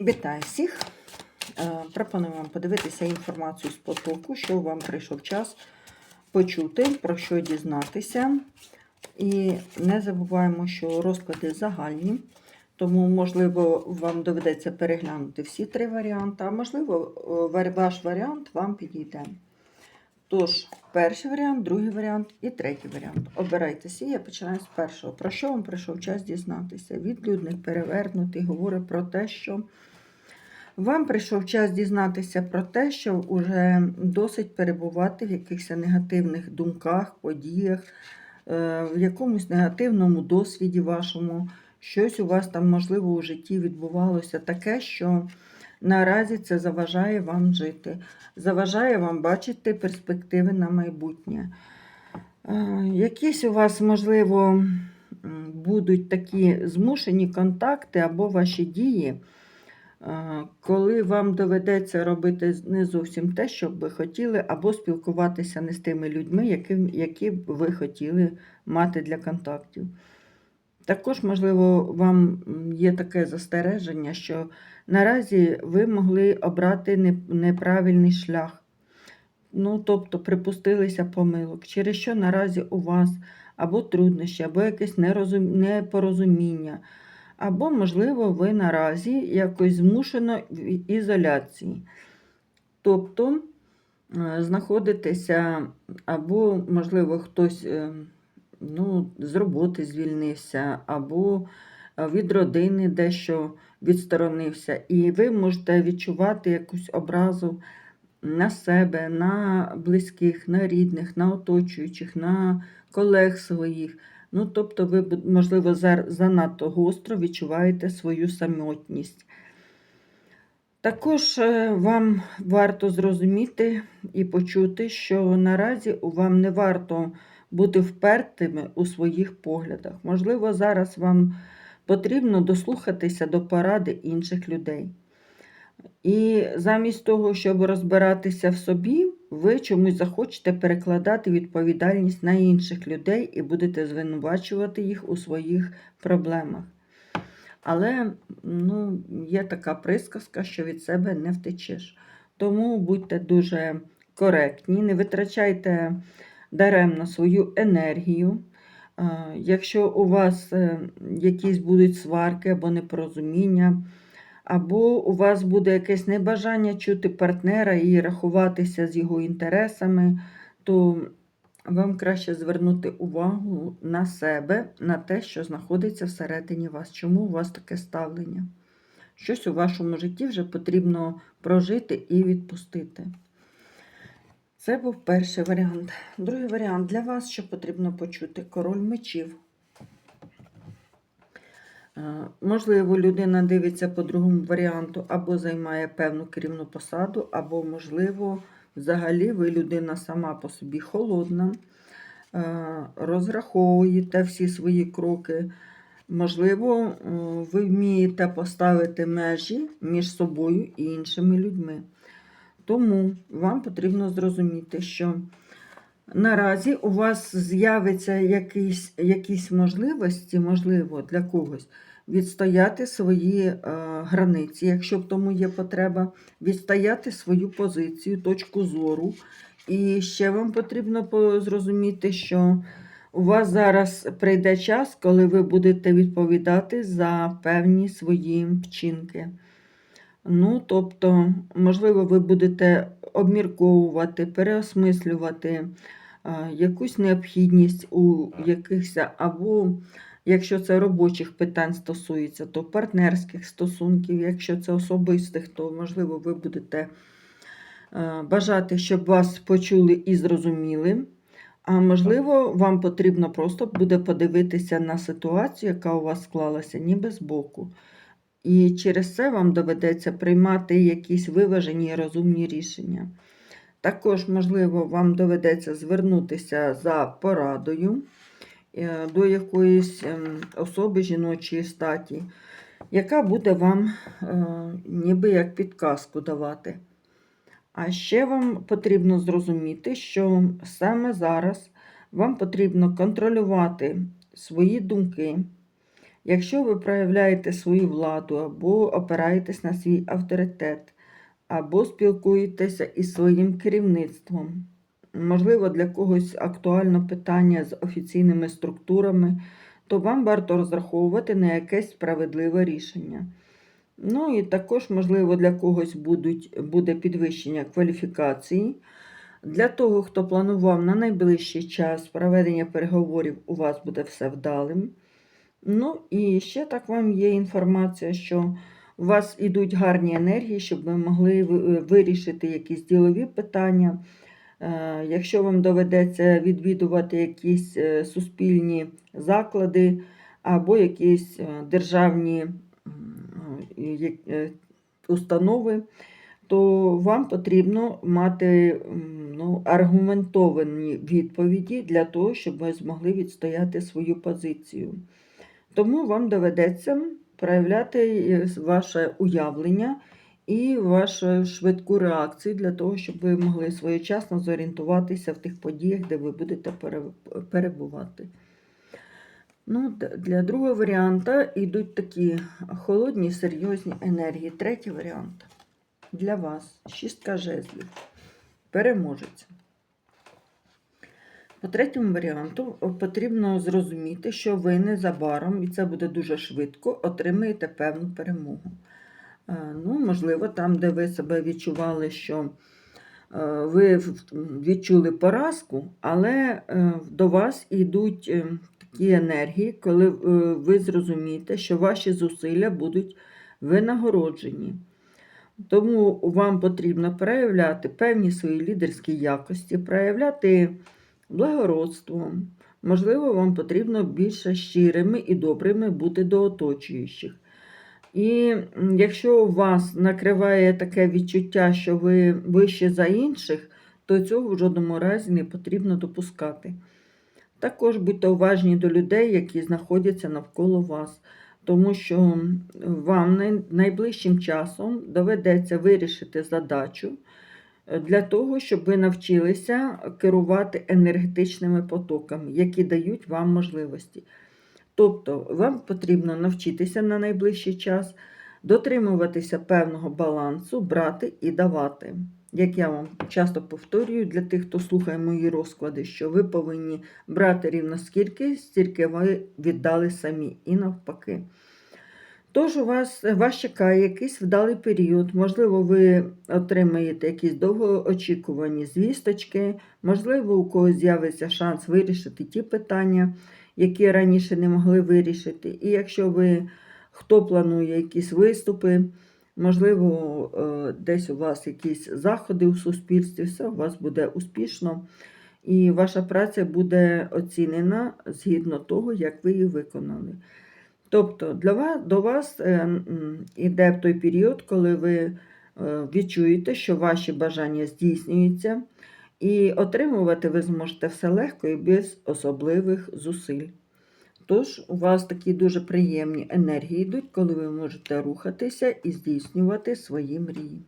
Вітаю всіх! Е, Пропоную вам подивитися інформацію з потоку, що вам прийшов час почути, про що дізнатися. І не забуваємо, що розклади загальні, тому, можливо, вам доведеться переглянути всі три варіанти, а можливо, е, ваш варіант вам підійде. Тож, перший варіант, другий варіант і третій варіант. Обирайте свій, я починаю з першого. Про що вам прийшов час дізнатися? Відлюдник перевернутий говорить про те, що вам прийшов час дізнатися про те, що вже досить перебувати в якихось негативних думках, подіях, е, в якомусь негативному досвіді вашому. Щось у вас там, можливо, у житті відбувалося таке, що наразі це заважає вам жити, заважає вам бачити перспективи на майбутнє. Якісь у вас, можливо, будуть такі змушені контакти або ваші дії, коли вам доведеться робити не зовсім те, що б ви хотіли, або спілкуватися не з тими людьми, яким, які б ви хотіли мати для контактів. Також, можливо, вам є таке застереження, що наразі ви могли обрати неправильний шлях. Ну, тобто припустилися помилок, через що наразі у вас або труднощі, або якесь непорозуміння, або, можливо, ви наразі якось змушено в ізоляції. Тобто е, знаходитеся, або, можливо, хтось е, ну, з роботи звільнився, або від родини дещо відсторонився, і ви можете відчувати якусь образу на себе, на близьких, на рідних, на оточуючих, на колег своїх. Ну, тобто, ви, можливо, занадто гостро відчуваєте свою самотність. Також е, вам варто зрозуміти і почути, що наразі вам не варто бути впертими у своїх поглядах. Можливо, зараз вам потрібно дослухатися до поради інших людей. І замість того, щоб розбиратися в собі, ви чомусь захочете перекладати відповідальність на інших людей і будете звинувачувати їх у своїх проблемах. Але ну, є така присказка, що від себе не втечеш. Тому будьте дуже коректні, не витрачайте даремно свою енергію. Якщо у вас е, якісь будуть сварки або непорозуміння, або у вас буде якесь небажання чути партнера і рахуватися з його інтересами, то вам краще звернути увагу на себе, на те, що знаходиться всередині вас. Чому у вас таке ставлення? Щось у вашому житті вже потрібно прожити і відпустити. Це був перший варіант. Другий варіант для вас, що потрібно почути король мечів. Е, Можливо, людина дивиться по другому варіанту, або займає певну керівну посаду, або, можливо, взагалі ви людина сама по собі холодна, е, розраховуєте всі свої кроки. Можливо, е, ви вмієте поставити межі між собою і іншими людьми. Тому вам потрібно зрозуміти, що наразі у вас з'явиться якісь, якісь можливості, можливо, для когось відстояти свої е, границі, якщо в тому є потреба, відстояти свою позицію, точку зору. І ще вам потрібно зрозуміти, що у вас зараз прийде час, коли ви будете відповідати за певні свої вчинки. Ну, тобто, можливо, ви будете обмірковувати, переосмислювати е, якусь необхідність у якихось, або якщо це робочих питань стосується, то партнерських стосунків, якщо це особистих, то можливо ви будете е, бажати, щоб вас почули і зрозуміли. А можливо, вам потрібно просто буде подивитися на ситуацію, яка у вас склалася, ніби збоку. І через це вам доведеться приймати якісь виважені і розумні рішення. Також, можливо, вам доведеться звернутися за порадою е, до якоїсь ем, особи жіночої статі, яка буде вам е, ніби як підказку давати. А ще вам потрібно зрозуміти, що саме зараз вам потрібно контролювати свої думки, Якщо ви проявляєте свою владу або опираєтесь на свій авторитет, або спілкуєтеся із своїм керівництвом, можливо, для когось актуально питання з офіційними структурами, то вам варто розраховувати на якесь справедливе рішення. Ну і також, можливо, для когось будуть, буде підвищення кваліфікації. Для того, хто планував на найближчий час проведення переговорів, у вас буде все вдалим. Ну і ще так вам є інформація, що у вас ідуть гарні енергії, щоб ви могли вирішити якісь ділові питання. Е, Якщо вам доведеться відвідувати якісь е, суспільні заклади або якісь е, державні е, е, установи, то вам потрібно мати ну, аргументовані відповіді для того, щоб ви змогли відстояти свою позицію. Тому вам доведеться проявляти е, ваше уявлення і вашу швидку реакцію для того, щоб ви могли своєчасно зорієнтуватися в тих подіях, де ви будете перебувати. Ну, для другого варіанта йдуть такі холодні, серйозні енергії. Третій варіант для вас шістка жезлів. Переможець. По третьому варіанту потрібно зрозуміти, що ви незабаром, і це буде дуже швидко, отримаєте певну перемогу. Е, Ну, можливо, там, де ви себе відчували, що е, ви відчули поразку, але е, до вас йдуть е, такі енергії, коли е, ви зрозумієте, що ваші зусилля будуть винагороджені. Тому вам потрібно проявляти певні свої лідерські якості, проявляти благородство. Можливо, вам потрібно більше щирими і добрими бути до оточуючих. І якщо у вас накриває таке відчуття, що ви вище за інших, то цього в жодному разі не потрібно допускати. Також будьте уважні до людей, які знаходяться навколо вас, тому що вам найближчим часом доведеться вирішити задачу для того, щоб ви навчилися керувати енергетичними потоками, які дають вам можливості. Тобто, вам потрібно навчитися на найближчий час дотримуватися певного балансу, брати і давати. Як я вам часто повторюю для тих, хто слухає мої розклади, що ви повинні брати рівно скільки, стільки ви віддали самі, і навпаки. Тож у вас, вас чекає якийсь вдалий період, можливо, ви отримаєте якісь довгоочікувані звісточки, можливо, у когось з'явиться шанс вирішити ті питання, які раніше не могли вирішити. І якщо ви хто планує якісь виступи, можливо, е, десь у вас якісь заходи у суспільстві, все у вас буде успішно, і ваша праця буде оцінена згідно того, як ви її виконали. Тобто для вас, до вас е, в той період, коли ви е, відчуєте, що ваші бажання здійснюються, і отримувати ви зможете все легко і без особливих зусиль. Тож, у вас такі дуже приємні енергії йдуть, коли ви можете рухатися і здійснювати свої мрії.